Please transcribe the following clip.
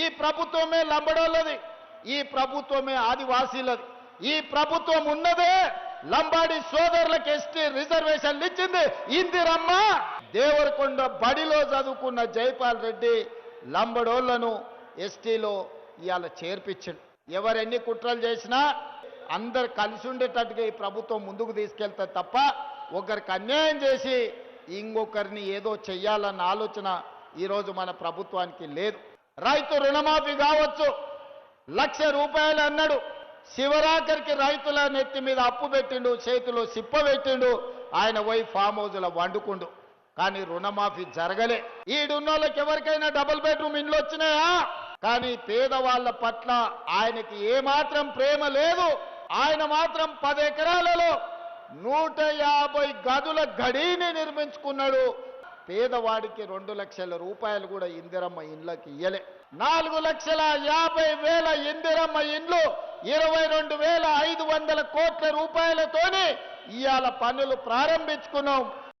ఈ ప్రభుత్వమే లంబడోళ్ళది ఈ ప్రభుత్వమే ఆదివాసీలది. ఈ ప్రభుత్వం ఉన్నదే లంబాడి సోదరులకు ఎస్టీ రిజర్వేషన్లు ఇచ్చింది. ఇందిరమ్మ దేవరకొండ బడిలో చదువుకున్న జైపాల్ రెడ్డి లంబడోళ్ళను ఎస్టీలో ఇవాళ చేర్పించిండు. ఎవరెన్ని కుట్రలు చేసినా అందరు కలిసి ఉండేటట్టుగా ఈ ప్రభుత్వం ముందుకు తీసుకెళ్తే తప్ప ఒకరికి అన్యాయం చేసి ఇంకొకరిని ఏదో చెయ్యాలన్న ఆలోచన ఈరోజు మన ప్రభుత్వానికి లేదు. రైతు రుణమాఫీ కావచ్చు. లక్ష రూపాయలు అన్నాడు. శివరాఖరికి రైతుల నెత్తి మీద అప్పు పెట్టిండు చేతిలో సిప్ప పెట్టిండు. ఆయన పోయి ఫామ్ హౌజ్లో వండుకుండు. కానీ రుణమాఫీ జరగలే. ఈడున్నోళ్ళకి ఎవరికైనా డబుల్ బెడ్రూమ్ ఇండ్లు వచ్చినాయా? కానీ పేదవాళ్ళ పట్ల ఆయనకి ఏమాత్రం ప్రేమ లేదు. ఆయన మాత్రం పది ఎకరాలలో నూట యాభై గదుల గడిని నిర్మించుకున్నాడు. పేదవాడికి రెండు లక్షల రూపాయలు కూడా ఇందిరమ్మ ఇండ్లకి ఇయ్యలే. నాలుగు లక్షల యాభై వేల ఇందిరమ్మ ఇండ్లు ఇరవై రెండు వేల ఐదు వందల కోట్ల రూపాయలతోనే ఇవాళ పనులు ప్రారంభించుకున్నాం.